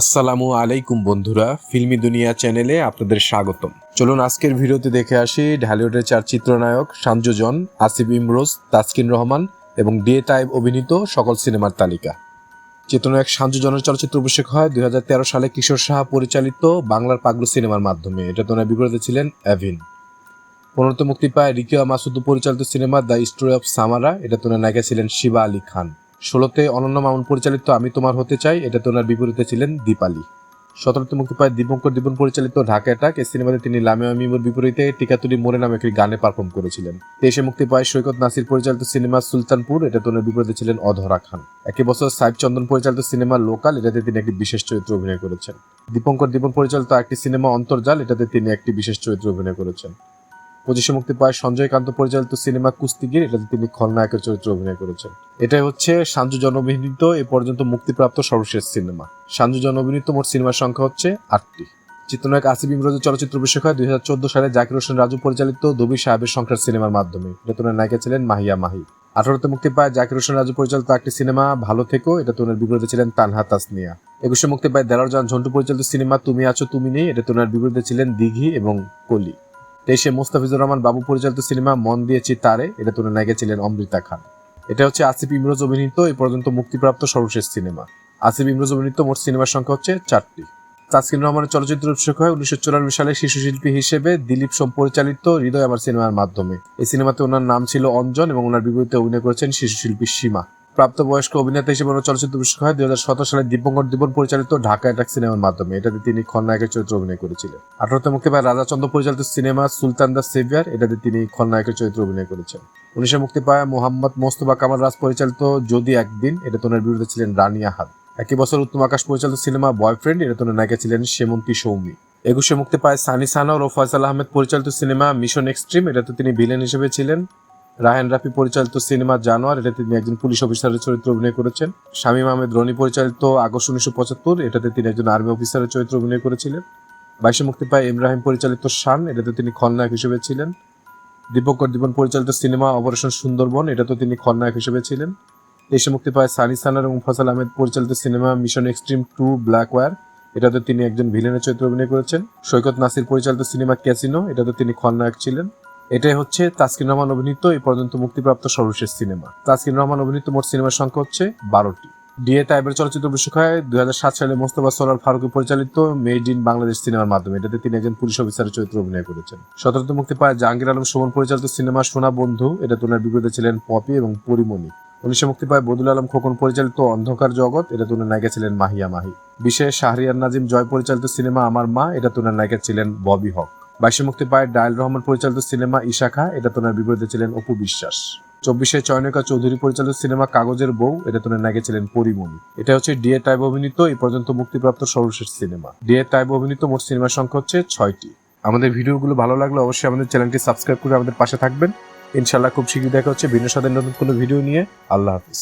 আসসালামু আলাইকুম বন্ধুরা, ফিল্মি দুনিয়া চ্যানেলে আপনাদের স্বাগতম। চলুন আজকের ভিডিওতে দেখে আসি ঢালিউডের চার চিত্রনায়ক সাঞ্জুজন আসিফ ইমরোজ, তাসকিন রহমান এবং ডে টাইব অভিনীত সকল সিনেমার তালিকা। চিত্রনায়ক সাঞ্জুজনের চলচ্চিত্র অভিষেক হয় দুই হাজার তেরো সালে কিশোর সাহা পরিচালিত বাংলার পাগলু সিনেমার মাধ্যমে। এটা তোনার বিপরীতে ছিলেন অ্যাভিন। পনেরোতে মুক্তি পায় রিকিয়া মাসুদ পরিচালিত সিনেমা দ্য স্টোরি অফ সামারা। এটা তোনার নায়িকা ছিলেন শিবা আলী খান। ষোলোতে অনন্য মামুন পরিচালিত আমি তোমার হতে চাই, এটা তোনার বিপরীতে ছিলেন দীপালি। সতেরোতে মুক্তি পায় দীপঙ্কর দীপন পরিচালিত ঢাকা অ্যাটাক এই সিনেমাতে তিনি লামিয়া মিমুর বিপরীতে টিকাতুলি মোরে নামে একটি গানে পারফর্ম করেছিলেন। তেইশে মুক্তি পায় সৈকত নাসির পরিচালিত সিনেমা সুলতানপুর, এটা তোনার বিপরীতে ছিলেন অধরা খান। একই বছর সাইব চন্দন পরিচালিত সিনেমা লোকাল, এটাতে তিনি একটি বিশেষ চরিত্র অভিনয় করেছেন। দীপঙ্কর দীপন পরিচালিত একটি সিনেমা অন্তর্জাল, এটাতে তিনি একটি বিশেষ চরিত্র অভিনয় করেছেন। পঁচিশে মুক্তি পায় সঞ্জয় কান্ত পরিচালিত সিনেমা কুস্তিগির, এটাতে তিনি খলনায়কের চরিত্রে অভিনয় করেছেন। এটাই হচ্ছে সাঞ্জু জনঅভিনীত এ পর্যন্ত মুক্তিপ্রাপ্ত সর্বশেষ সিনেমা। সাঞ্জু জন অভিনীত মোট সিনেমার সংখ্যা হচ্ছে আটটি। চিত্রনায়ক আসিফ ইমরোজের চলচ্চিত্র অভিষেক হয় দুই হাজার চোদ্দ সালে জাকির হোসেন রাজু পরিচালিত দবি সাহেবের সংসার সিনেমার মাধ্যমে। এটা তোনার নায়িকা ছিলেন মাহিয়া মাহি। আঠারোতে মুক্তি পায় জাকির হোসেন রাজু পরিচালিত একটি সিনেমা, ভালো থেকো এটা তোনার বিপরীতে ছিলেন তানহা তাসনিয়া। একুশে মুক্তি পায় দেলার জান ঝন্টু পরিচালিত সিনেমা, তুমি আছো, তুমি নেই এটা তোনার বিপরীতে ছিলেন দিঘি এবং কলি। তেইশে মোস্তাফিজুর রহমান বাবু পরিচালিত সিনেমা মন দিয়েছি তারে, এটা তুলে নায়িকা গেছিলেন অমৃতা খান। এটা হচ্ছে আসিফ ইমরোজ অভিনীত এই পর্যন্ত মুক্তিপ্রাপ্ত সর্বশেষ সিনেমা। আসিফ ইমরোজ অভিনীত মোট সিনেমার সংখ্যা হচ্ছে চারটি। তাসকিন রহমানের চলচ্চিত্র উৎসক হয় উনিশশো চুরানব্বই সালে শিশু শিল্পী হিসেবে দিলীপ সোম পরিচালিত হৃদয় আমার সিনেমার মাধ্যমে। এই সিনেমাতে ওনার নাম ছিল অঞ্জন এবং ওনার বিপরীতে অভিনয় করেছেন শিশু শিল্পী সীমা। প্রাপ্তবয়স্ক অভিনেতা হিসেবে ওনার চলচ্চিত্র উৎসক হয়। দুই হাজার সতেরো সালে দীপঙ্কর দীপন পরিচালিত ঢাকা অ্যাটাক সিনেমার মাধ্যমে। এটাতে তিনি খলনায়কের চরিত্র অভিনয় করেছিলেন। আঠারোতে মুক্তি পায় রাজাচন্দ্র পরিচালিত সিনেমা সুলতান দা সেভিয়ার। এটাতে তিনি খলনায়কের চরিত্র অভিনয় করেছেন। উনিশে মুক্তি পায় মোহাম্মদ মোস্তফা কামাল রাজ পরিচালিত যদি একদিন। এটা তোনার বিরুদ্ধে ছিলেন রানিয়া হাদ একই বছর উত্তম আকাশ পরিচালিত সিনেমা বয়ফ্রেন্ড। এটা তোনার নায়িকা ছিলেন সেমন্তী সৌমি। একুশে মুক্তি পায় সানি সানা ও ফয়সাল আহমেদ পরিচালিত সিনেমা মিশন এক্সট্রিম। এটাতে তিনি ভিলেন হিসেবে ছিলেন। রায়হান রাফি পরিচালিত সিনেমা জানোয়ার, এটাতে তিনি একজন পুলিশ অফিসারের চরিত্রে অভিনয় করেছেন। শামীম আহমেদ রনি পরিচালিত আগস্ট উনিশশো পঁচাত্তর, এটাতে তিনি একজন আর্মি অফিসারের চরিত্রে অভিনয় করেছিলেন। বাইশে মুক্তি পায় ইব্রাহিম পরিচালিত শান, এটাতে তিনি খলনায়ক হিসেবে ছিলেন। দীপঙ্কর দীপন পরিচালিত সিনেমা অপারেশন সুন্দরবন এটাতে তিনি খলনায়ক হিসেবে ছিলেন। তেইশে মুক্তি পায় সানি সানার এবং ফসল আহমেদ পরিচালিত cinema mission extreme two black war এটাতে তিনি একজন ভিলেনের চরিত্রে অভিনয় করেছেন। সৈকত নাসির পরিচালিত সিনেমা ক্যাসিনো, এটাতে তিনি খলনায়ক ছিলেন। এটাই হচ্ছে তাসকিন রহমান অভিনীত এই পর্যন্ত মুক্তিপ্রাপ্ত সর্বশেষ সিনেমা। তাসকিন রহমান অভিনীত মোট সিনেমার সংখ্যা হচ্ছে বারোটি। ডিএ টাইবের চলচ্চিত্র বিশ্বক হয় সাত সালে মোস্তফা সোলার ফারুকি পরিচালিত মেড ইন বাংলাদেশ সিনেমার মাধ্যমে এটাতে তিনি একজন পুলিশ অফিসারের চরিত্রে অভিনয় করেছেন। সতেরোতে মুক্তি পায় জাহাঙ্গীর আলম সুমন পরিচালিত সিনেমা সোনা বন্ধু। এটা তোনার বিপরীতে ছিলেন পপি এবং পরিমণি। উনিশে মুক্তি পায় বদুল আলম খোকন পরিচালিত অন্ধকার জগৎ। এটা তুলে নায়িকা ছিলেন মাহিয়া মাহি। বিশেষ শাহরিয়ার নাজিম জয় পরিচালিত সিনেমা আমার মা। এটা তুলে নায়িকা ছিলেন ববি হক। বাইশে মুক্তি পায় ডায়ল রহমান পরিচালিত সিনেমা ইশাখা এটা তোনার বিপরীতে ছিলেন অপু বিশ্বাস। চব্বিশে চয়নিকা চৌধুরী পরিচালিত সিনেমা কাগজের বউ এটা তোনার নায়িকা ছিলেন পরিমণি। এটা হচ্ছে ডিএ টাইব অভিনীত এই পর্যন্ত মুক্তিপ্রাপ্ত সর্বশেষ সিনেমা। ডিএ টাইব অভিনীত মোট সিনেমার সংখ্যা হচ্ছে ছয়টি। আমাদের ভিডিওগুলো ভালো লাগলে অবশ্যই আমাদের চ্যানেলটি সাবস্ক্রাইব করে আমাদের পাশে থাকবেন। ইনশাল্লাহ খুব শীঘ্রই দেখা হচ্ছে ভিন্ন স্বাদের নতুন কোনো ভিডিও নিয়ে। আল্লাহ হাফিজ।